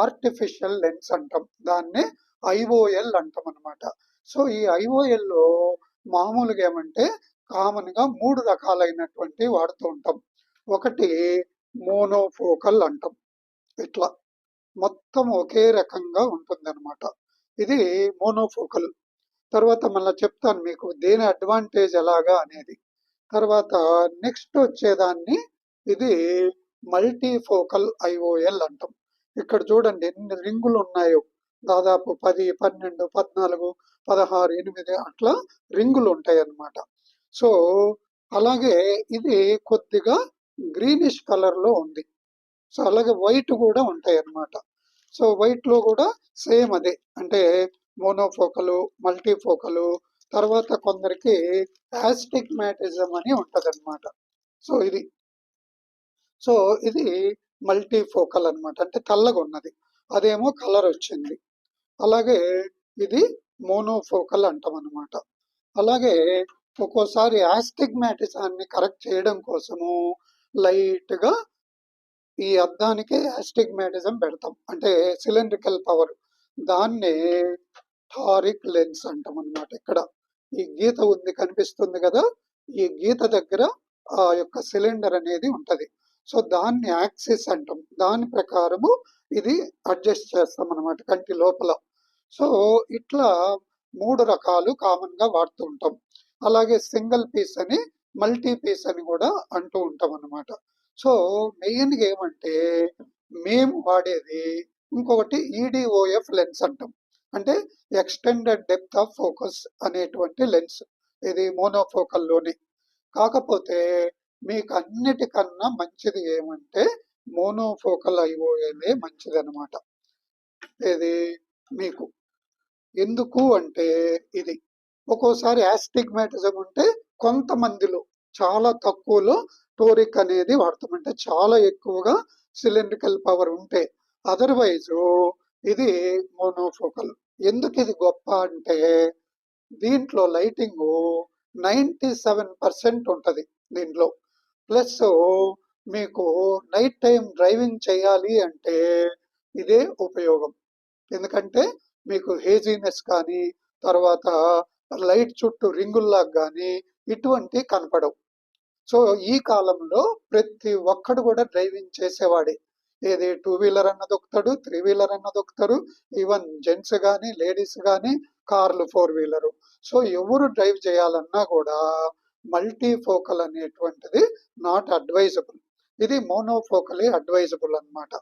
Artificial lens అంటాం. దాన్ని IOL అంటాం అనమాట సో ఈ ఐఓఎల్లో మామూలుగా ఏమంటే కామన్గా మూడు రకాలైనటువంటి వాడుతూ ఉంటాం. ఒకటి మోనోఫోకల్ అంటాం. ఇట్లా మొత్తం ఒకే రకంగా ఉంటుంది అనమాట ఇది మోనోఫోకల్. తర్వాత మళ్ళీ చెప్తాను మీకు దేని అడ్వాంటేజ్ ఎలాగా అనేది. తర్వాత నెక్స్ట్ వచ్చేదాన్ని ఇది మల్టీఫోకల్ ఐఓఎల్ అంటాం. ఇక్కడ చూడండి ఎన్ని రింగులు ఉన్నాయో. దాదాపు పది పన్నెండు పద్నాలుగు పదహారు ఎనిమిది అట్లా రింగులు ఉంటాయి అన్నమాట సో అలాగే ఇది కొద్దిగా గ్రీనిష్ కలర్లో ఉంది. సో అలాగే వైట్ కూడా ఉంటాయి అన్నమాట సో వైట్లో కూడా సేమ్ అదే. అంటే మోనోఫోకలు మల్టీఫోకలు తర్వాత కొందరికి యాస్టిగ్మాటిజం అని ఉంటుంది అనమాట సో ఇది. సో ఇది మల్టీ ఫోకల్ అన్నమాట. అంటే తెల్లగా ఉన్నది. అదేమో కలర్ వచ్చింది. అలాగే ఇది మోనోఫోకల్ అంటాం అనమాట అలాగే ఒక్కోసారి యాస్టిగ్మాటిజాన్ని కరెక్ట్ చేయడం కోసము లైట్గా ఈ అద్దానికి యాస్టిగ్మాటిజం పెడతాం. అంటే సిలిండ్రికల్ పవర్ దాన్నే టారిక్ లెన్స్ అంటాం అనమాట ఇక్కడ. ఈ గీత ఉంది కనిపిస్తుంది కదా? ఈ గీత దగ్గర ఆ యొక్క సిలిండర్ అనేది ఉంటది. సో దాన్ని యాక్సిస్ అంటాం. దాని ప్రకారము ఇది అడ్జస్ట్ చేస్తాం అనమాట కంటి లోపల. సో ఇట్లా మూడు రకాలు కామన్గా వాడుతూ ఉంటాం. అలాగే సింగిల్ పీస్ అని మల్టీ పీస్ అని కూడా అంటూ ఉంటాం అన్నమాట. సో మెయిన్గా ఏమంటే మేము వాడేది ఇంకొకటి ఈడిఓఎఫ్ లెన్స్ అంటాం. అంటే ఎక్స్టెండెడ్ డెప్త్ ఆఫ్ ఫోకస్ అనేటువంటి లెన్స్. ఇది మోనోఫోకల్లోనే. కాకపోతే మీకు అన్నిటికన్నా మంచిది ఏమంటే మోనోఫోకల్ ఐఓఎలే మంచిది అనమాట ఇది మీకు. ఎందుకు అంటే ఇది. ఒక్కోసారి యాస్టిగ్మాటిజం ఉంటే కొంతమందిలో చాలా తక్కువలో టోరిక్ అనేది వాడతామంటే చాలా ఎక్కువగా సిలిండ్రికల్ పవర్ ఉంటే. అదర్వైజ్ ఇది మోనోఫోకల్. ఎందుకు ఇది గొప్ప అంటే దీంట్లో లైటింగ్ నైంటీ సెవెన్ పర్సెంట్ ఉంటుంది దీంట్లో. ప్లస్ మీకు నైట్ టైం డ్రైవింగ్ చేయాలి అంటే ఇదే ఉపయోగం. ఎందుకంటే మీకు హేజీనెస్ కానీ తర్వాత లైట్ చుట్టూ రింగుల్లా కానీ ఇటువంటి కనపడవు. సో ఈ కాలంలో ప్రతి ఒక్కడు కూడా డ్రైవింగ్ చేసేవాడే. ఏది టూ వీలర్ అన్న దొక్కుతాడు త్రీ వీలర్ అన్న దొక్కుతారు ఈవెన్ జెంట్స్ కానీ లేడీస్ కానీ కార్లు ఫోర్ వీలర్. సో ఎవరు డ్రైవ్ చేయాలన్నా కూడా మల్టీ ఫోకల్ అనేటువంటిది నాట్ అడ్వైజబుల్ ఇది మోనోఫోకలే అడ్వైజబుల్ అన్నమాట.